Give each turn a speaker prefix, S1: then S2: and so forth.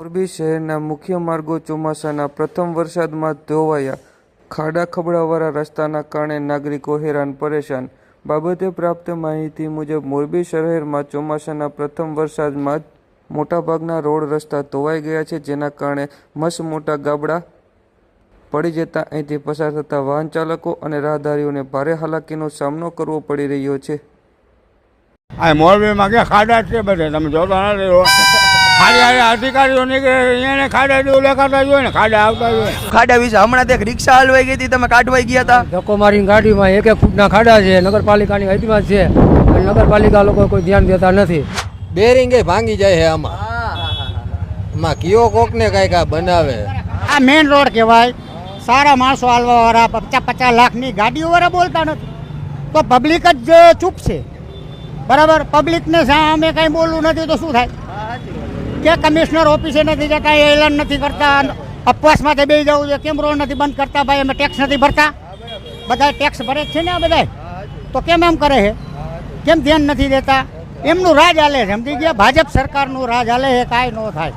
S1: મોરબી શહેરના મુખ્ય માર્ગો ચોમાસાના પ્રથમ વરસાદમાં ધોવાયા. ખાડા ખબડાવાળા રસ્તાના કારણે નાગરિકો હેરાન પરેશાન. બાબતે પ્રાપ્ત માહિતી મુજબ, મોરબી શહેરમાં ચોમાસાના પ્રથમ વરસાદમાં મોટાભાગના રોડ રસ્તા ધોવાઈ ગયા છે, જેના કારણે મસ મોટા ગાબડા પડી જતા અહીંથી પસાર થતા વાહન ચાલકો અને રાહદારીઓને ભારે હાલાકીનો સામનો કરવો પડી રહ્યો છે.
S2: આ મોરબીમાં ખાડા છે બધે? તમે જોતા નથી. ખાલી આ અધિકારીઓ નીકળે એને ખાડા જેવું દેખાતા જોઈએ ને ખાડા આવતા જ હોય.
S3: ખાડા વિશે હમણાં તો એક રિક્ષા હલવાઈ ગઈ હતી તમે કાઢવાઈ ગયા હતા?
S4: ધક્કો ગાડીમાં એક એક ફૂટના ખાડા છે નગરપાલિકાની હદમાં છે નગરપાલિકા લોકો કોઈ ધ્યાન દેતા નથી.
S5: બેરિંગ ભાંગી જાય છે આમાં. આમાં કયો કોક ને કંઈક આ બનાવે?
S6: આ મેઇન રોડ કહેવાય. સારા માણસો હાલવા વાળા પચાસ પચાસ લાખની ગાડીઓ વાળા બોલતા નથી. તો પબ્લિક જ ચૂપ છે. બરાબર? પબ્લિકને સામે કાંઈ બોલવું નથી તો શું થાય? કે કમિશનર ઓફિસે નથી જતા એલાન નથી કરતા અપવાસમાંથી બે જવું છે કેમ રોડ નથી બંધ કરતા ભાઈ? અમે ટેક્સ નથી ભરતા. બધા ટેક્સ ભરે છે ને આ બધા તો કેમ એમ કરે છે? કેમ ધ્યાન નથી દેતા? એમનું રાજ હાલે છે? સમજી ગયા? ભાજપ સરકારનું રાજ હાલે છે? કાંઈ ન થાય.